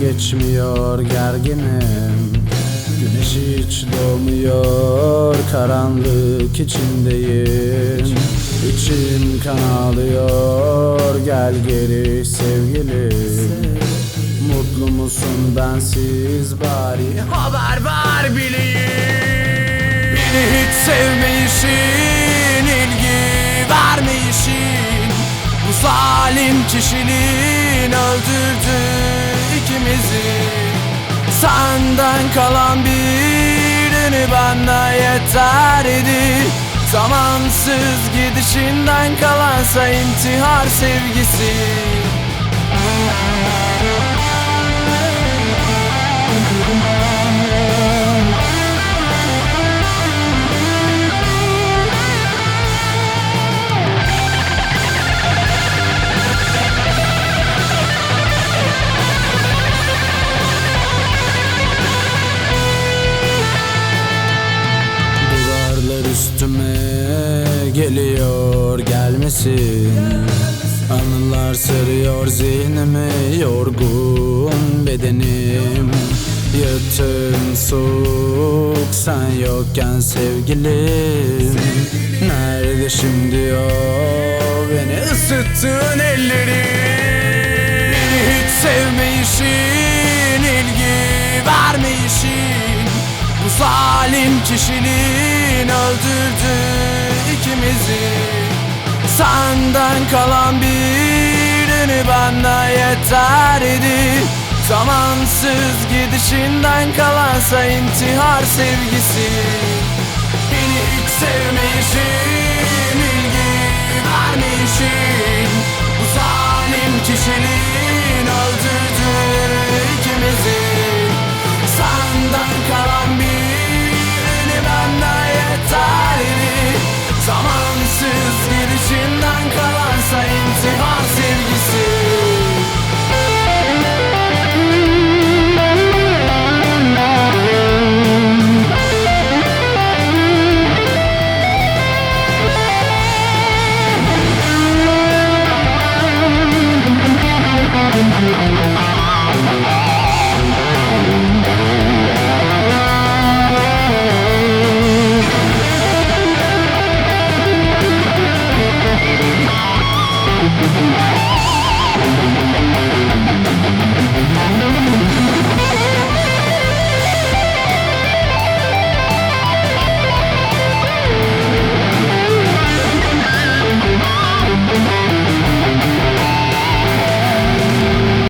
geçmiyor gerginim. Güneş hiç doğmuyor karanlık içindeyim. İçim kan ağlıyor gel geri sevgilim Mutlu musun bensiz bari? Haber ver bileyim. Beni hiç sevmeyişin ilgi vermeyişin Bu zalim kişiliğin öldürdü ikimizi. Senden kalan bir ünü bana yeterdi Zamansız gidişinden kalansa intihar sevgisi geliyor gelmesin. Anılar sarıyor zihnimi yorgun bedenim. Yatım soğuk sen yokken sevgilim. Nerede şimdi o beni ısıttığın ellerin? Hiç sevmeyişin ilgi vermeyişin. Bu zalim kişiliğin öldürdü ikimizi. Senden kalan bir ünü bana yeterdi Zamansız gidişinden kalansa intihar sevgisi. Beni hiç sevmeyişin, ilgi vermeyişin Bu zalim kişiliğin öldürdü ikimizi. Senden kalan bir ünü bana